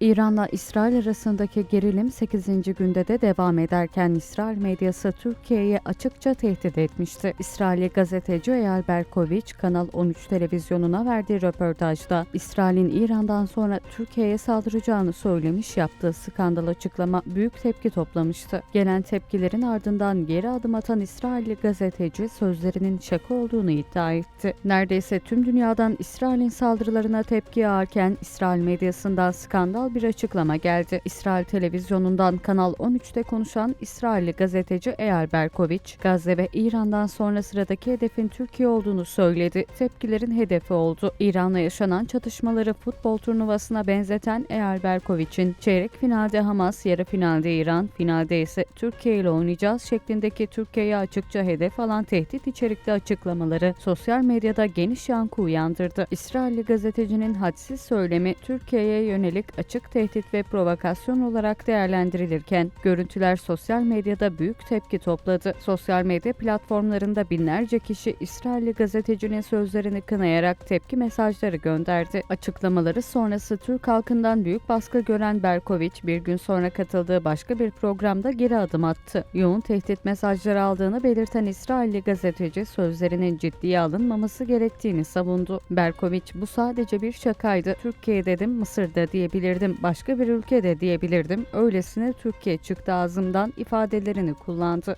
İran'la İsrail arasındaki gerilim 8. günde de devam ederken İsrail medyası Türkiye'ye açıkça tehdit etmişti. İsrailli gazeteci Eyal Berkoviç, Kanal 13 televizyonuna verdiği röportajda İsrail'in İran'dan sonra Türkiye'ye saldıracağını söylemiş yaptığı skandal açıklama büyük tepki toplamıştı. Gelen tepkilerin ardından geri adım atan İsrailli gazeteci sözlerinin şaka olduğunu iddia etti. Neredeyse tüm dünyadan İsrail'in saldırılarına tepki yağarken İsrail medyasından skandal bir açıklama geldi. İsrail televizyonundan Kanal 13'te konuşan İsrailli gazeteci Eyal Berkoviç, Gazze ve İran'dan sonra sıradaki hedefin Türkiye olduğunu söyledi. Tepkilerin hedefi oldu. İran'la yaşanan çatışmaları futbol turnuvasına benzeten Eyal Berkoviç'in çeyrek finalde Hamas, yarı finalde İran, finalde ise Türkiye ile oynayacağız şeklindeki Türkiye'ye açıkça hedef alan tehdit içerikli açıklamaları sosyal medyada geniş yankı uyandırdı. İsrailli gazetecinin hadsiz söylemi Türkiye'ye yönelik açık tehdit ve provokasyon olarak değerlendirilirken görüntüler sosyal medyada büyük tepki topladı. Sosyal medya platformlarında binlerce kişi İsrailli gazetecinin sözlerini kınayarak tepki mesajları gönderdi. Açıklamaları sonrası Türk halkından büyük baskı gören Berkoviç bir gün sonra katıldığı başka bir programda geri adım attı. Yoğun tehdit mesajları aldığını belirten İsrailli gazeteci sözlerinin ciddiye alınmaması gerektiğini savundu. Berkoviç bu sadece bir şakaydı. Türkiye dedim, Mısır'da diyebilirdim, başka bir ülkede diyebilirdim. Öylesine Türkiye çıktı ağzımdan ifadelerini kullandı.